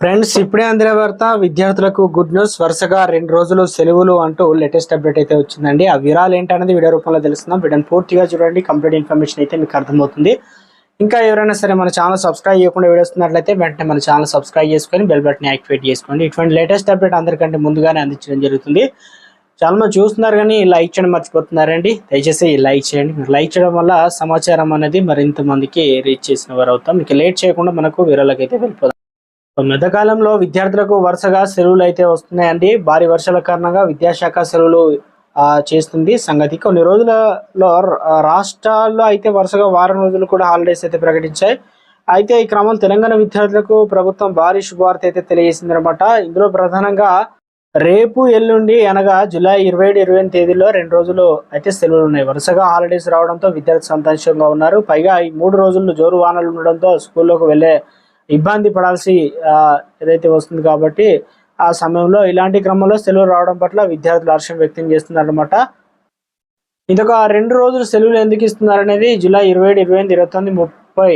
Friends ఇప్పుడే అందిన వార్త విద్యార్థులకు గుడ్ న్యూస్. వరుసగా రెండు రోజులు సెలవులు అంటూ లేటెస్ట్ అప్డేట్ అయితే వచ్చిందండి. ఆ వివరాలు ఏంటనేది వీడియో రూపంలో తెలుస్తున్నాం. వీడియోని పూర్తిగా చూడండి. కంప్లీట్ ఇన్ఫర్మేషన్ అయితే మీకు అర్థమవుతుంది. ఇంకా ఎవరైనా సరే మన ఛానల్ సబ్స్క్రైబ్ చేయకుండా వీడియోస్తున్నట్లయితే వెంటనే మన ఛానల్ సబ్స్క్రైబ్ చేసుకొని బెల్ బటన్ యాక్టివేట్ చేసుకోండి. ఇటువంటి లేటెస్ట్ అప్డేట్ అందరికంటే ముందుగానే అందించడం జరుగుతుంది. చాలా మంది చూస్తున్నారు కానీ లైక్ చేయడం మర్చిపోతున్నారండి. దయచేసి లైక్ చేయండి. మీరు లైక్ చేయడం వల్ల సమాచారం అనేది మరింత మందికి రీచ్ చేసిన వారు అవుతాం ఇక లేట్ చేయకుండా మనకు వివరాలకు వెళ్ళిపోతాం వెళ్ళిపోదాం మధ్యకాలంలో విద్యార్థులకు వరుసగా సెలవులు అయితే వస్తున్నాయండి. భారీ వర్షాల కారణంగా విద్యాశాఖ సెలవులు చేస్తుంది. సంగతి కొన్ని రోజులలో రాష్ట్రాల్లో అయితే వరుసగా వారం రోజులు కూడా హాలిడేస్ అయితే ప్రకటించాయి. అయితే ఈ క్రమంలో తెలంగాణ విద్యార్థులకు ప్రభుత్వం భారీ శుభవార్త అయితే తెలియజేసింది అనమాట ఇందులో ప్రధానంగా రేపు ఎల్లుండి అనగా జూలై ఇరవై ఏడు ఇరవై ఎనిమిది తేదీలో రెండు రోజులు అయితే సెలవులు ఉన్నాయి. వరుసగా హాలిడేస్ రావడంతో విద్యార్థులు సంతోషంగా ఉన్నారు. పైగా ఈ మూడు రోజులు జోరు వానలు ఉండడంతో స్కూల్లోకి వెళ్ళే ఇబ్బంది పడాల్సి ఆ, ఏదైతే వస్తుంది కాబట్టి ఆ సమయంలో ఇలాంటి క్రమంలో సెలవు రావడం పట్ల విద్యార్థులు హర్షం వ్యక్తం చేస్తున్నారు అనమాట ఇదొక రెండు రోజులు సెలవులు ఎందుకు ఇస్తున్నారు అనేది జూలై ఇరవై ఏడు ఇరవై ఎనిమిది ఇరవై తొమ్మిది ముప్పై